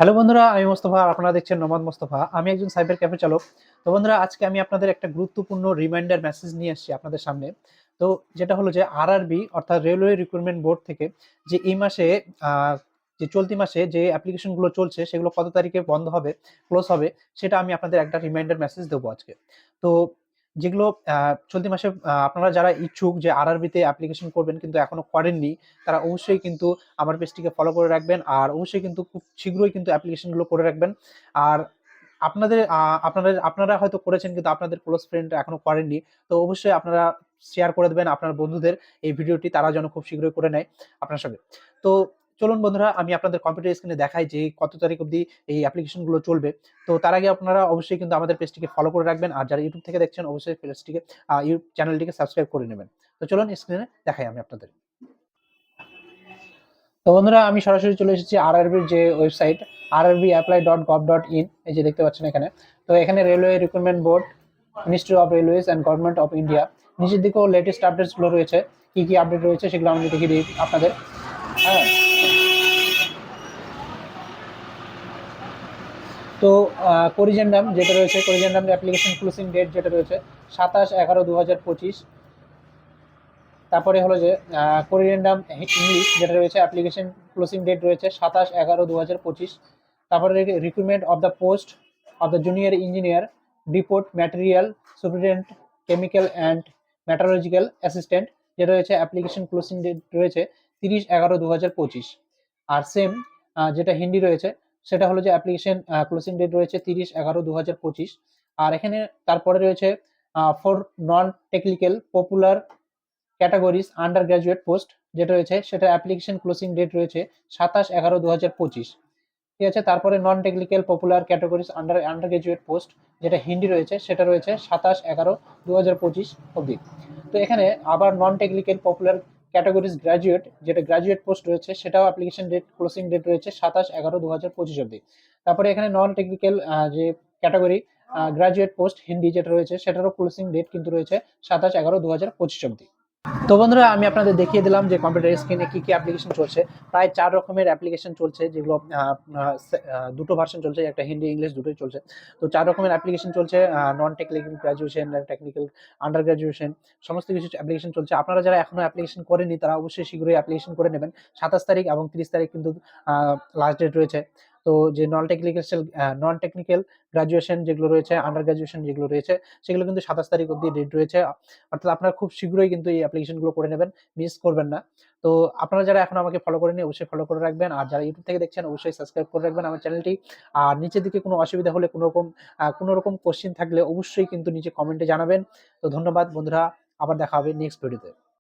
Hello বন্ধুরা, আমি মোস্তফা, আপনারা দেখছেন নমাদ মোস্তফা। আমি একজন সাইবার ক্যাফে চালক। তো বন্ধুরা, আজকে আমি আপনাদের একটা গুরুত্বপূর্ণ রিমাইন্ডার মেসেজ নিয়ে এসেছি আপনাদের সামনে। তো যেটা হলো যে আর আরআরবি অর্থাৎ রেলওয়ে রিক্রুটমেন্ট বোর্ড থেকে যে এই মাসে যে চলতি মাসে যে অ্যাপ্লিকেশনগুলো চলছে, সেগুলো কত তারিখে বন্ধ হবে ক্লোজ হবে, সেটা আমি আপনাদের একটা রিমাইন্ডার মেসেজ দেবো আজকে। তো যেগুলো চলতি মাসে আপনারা যারা ইচ্ছুক যে আরআরবিতে অ্যাপ্লিকেশন করবেন কিন্তু এখনও করেননি, তারা অবশ্যই কিন্তু আমার পেজটিকে ফলো করে রাখবেন আর অবশ্যই কিন্তু খুব শীঘ্রই কিন্তু অ্যাপ্লিকেশনগুলো করে রাখবেন। আর আপনাদের আপনাদের, আপনারা হয়তো করেছেন কিন্তু আপনাদের ক্লোজ ফ্রেন্ড এখনও করেননি, তো অবশ্যই আপনারা শেয়ার করে দেবেন আপনার বন্ধুদের এই ভিডিওটি তারা যেন খুব শীঘ্রই করে নেয় আপনার সঙ্গে। তো চলুন বন্ধুরা, আমি আপনাদের কম্পিউটার স্ক্রিনে দেখাই যে কত তারিখ অবধি এই অ্যাপ্লিকেশনগুলো চলবে। তো তার আগে আপনারা অবশ্যই কিন্তু আমাদের পেজটিকে ফলো করে রাখবেন। আর যারা ইউটিউব থেকে দেখছেন, অবশ্যই পেজটিকে ইউটিউব চ্যানেলটিকে সাবস্ক্রাইব করে নেবেন। তো চলুন স্ক্রিনে দেখাই আমি আপনাদের। তো বন্ধুরা, আমি সরাসরি চলে এসেছি আরআরবির যে website RRB apply dot gov dot in এই যে দেখতে পাচ্ছেন এখানে। তো এখানে railway recruitment board ministry of railways and government of India নিচের দিকেও লেটেস্ট আপডেটসগুলো রয়েছে। কি কি আপডেট রয়েছে সেগুলো আমি দেখিয়ে দিই আপনাদের। হ্যাঁ। তো করিজেন্ডাম যেটা রয়েছে করিজেন্ডাম অ্যাপ্লিকেশন ক্লোজিং ডেট যেটা রয়েছে, সাতাশ এগারো দু হাজার পঁচিশ। তারপরে হলো যে কোরিয়ান্ডাম ইংলিশ যেটা রয়েছে অ্যাপ্লিকেশন ক্লোজিং ডেট রয়েছে সাতাশ এগারো দু হাজার পঁচিশ। তারপরে recruitment of the post of the junior engineer report material superintendent chemical and metallurgical assistant যেটা রয়েছে অ্যাপ্লিকেশন ক্লোজিং ডেট রয়েছে তিরিশ এগারো দু হাজার পঁচিশ। আর সেম যেটা হিন্দি রয়েছে সেটা হলো যে অ্যাপ্লিকেশন ক্লোজিং ডেট রয়েছে তিরিশ এগারো দু হাজার পঁচিশ। আর এখানে তারপরে রয়েছে for non technical popular categories under graduate post যেটা রয়েছে, সেটা অ্যাপ্লিকেশন ক্লোজিং ডেট রয়েছে সাতাশ এগারো দু হাজার পঁচিশ। ঠিক আছে, তারপরে non technical popular categories under under graduate post যেটা হিন্দি রয়েছে, সেটা রয়েছে সাতাশ এগারো দু হাজার পঁচিশ অবধি। তো এখানে আবার non technical popular categories graduate যেটা গ্র্যাজুয়েট পোস্ট রয়েছে, সেটাও অ্যাপ্লিকেশন ডেট ক্লোজিং ডেট রয়েছে সাতাশ এগারো দু হাজার পঁচিশ অব্দি তারপরে এখানে নন টেকনিক্যাল যে ক্যাটাগরি গ্র্যাজুয়েট পোস্ট হিন্দি যেটা রয়েছে, সেটারও ক্লোজিং ডেট কিন্তু রয়েছে সাতাশ এগারো দু হাজার পঁচিশ অবধি। তো বন্ধুরা, আমি আপনাদের দেখিয়ে দিলাম যে কম্পিউটার স্ক্রিনে কি কি অ্যাপ্লিকেশন চলছে। প্রায় চার রকমের অ্যাপ্লিকেশন চলছে, যেগুলো দুটো ভার্সন চলছে, একটা হিন্দি, ইংলিশ দুটোই চলছে। তো চার রকমের অ্যাপ্লিকেশন চলছে non technical graduation technical under graduation সমস্ত কিছু অ্যাপ্লিকেশন চলছে। আপনারা যারা এখনও অ্যাপ্লিকেশন করেনি তারা অবশ্যই শীঘ্রই অ্যাপ্লিকেশন করে নেবেন। সাতাশ তারিখ এবং তিরিশ তারিখ কিন্তু লাস্ট ডেট রয়েছে। তো যে non technical non technical graduation যেগুলো রয়েছে আন্ডার গ্রাজুয়েশন যেগুলো রয়েছে, সেগুলো কিন্তু সাতাশ তারিখ অব্দি ডেট রয়েছে। অর্থাৎ আপনারা খুব শীঘ্রই কিন্তু এই অ্যাপ্লিকেশনগুলো করে নেবেন মিস করবেন না। তো আপনারা যারা এখন আমাকে ফলো করেনি অবশ্যই ফলো করে রাখবেন। আর যারা ইউটিউব থেকে দেখছেন, অবশ্যই সাবস্ক্রাইব করে রাখবেন আমার চ্যানেলটি আর নিচের দিকে কোনো অসুবিধা হলে কোনো রকম কোনো রকম কোশ্চিন থাকলে অবশ্যই কিন্তু নিচে কমেন্টে জানাবেন। তো ধন্যবাদ বন্ধুরা, আবার দেখা হবে নেক্সট ভিডিওতে